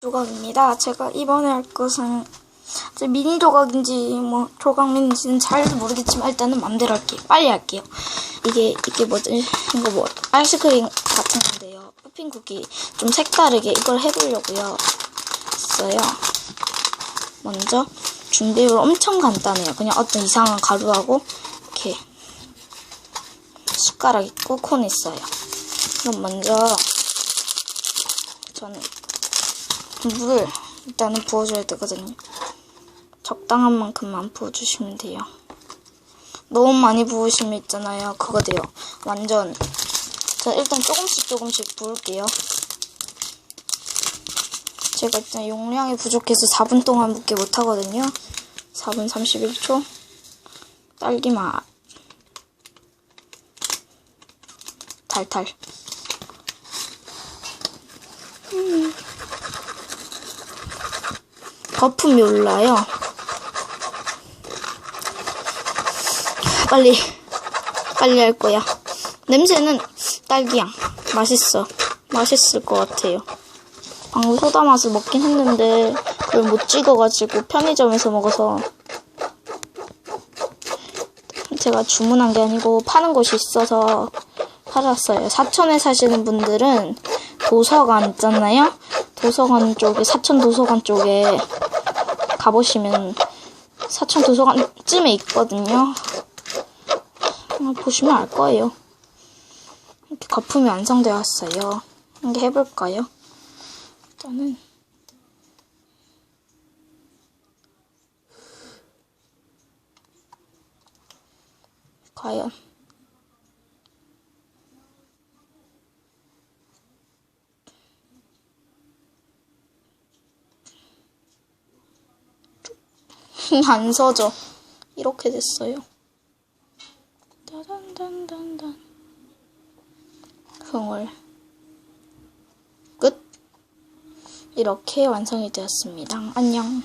조각입니다. 제가 이번에 할 것은 제 미니 조각인지 뭐 조각인지는 잘 모르겠지만 일단은 맘대로 할게요. 빨리 할게요. 이게 이게 뭐지? 이거 뭐 아이스크림 같은 건데요. 푸핑 쿠키 좀 색다르게 이걸 해보려고요. 했어요. 먼저 준비물 엄청 간단해요. 그냥 어떤 이상한 가루하고 이렇게 숟가락 있고 콘 있어요. 그럼 먼저 저는 물을 일단은 부어줘야 되거든요. 적당한 만큼만 부어주시면 돼요. 너무 많이 부으시면 있잖아요. 그거 돼요. 완전. 자, 일단 조금씩 조금씩 부을게요. 제가 일단 용량이 부족해서 4분 동안 붓게 못하거든요. 4분 31초. 딸기맛. 탈탈. 거품이 올라요. 빨리, 빨리 할 거야. 냄새는 딸기향. 맛있어. 맛있을 것 같아요. 방금 소다 맛을 먹긴 했는데, 그걸 못 찍어가지고 편의점에서 먹어서. 제가 주문한 게 아니고 파는 곳이 있어서 팔았어요. 사천에 사시는 분들은 도서관 있잖아요. 도서관 쪽에 사천 도서관 쪽에 가보시면 사천 도서관쯤에 있거든요. 어, 보시면 알 거예요. 이렇게 거품이 완성되어 왔어요. 이게 해볼까요? 일단은 과연 안 서져. 이렇게 됐어요. 따단단단단. 흥얼. 끝. 이렇게 완성이 되었습니다. 안녕.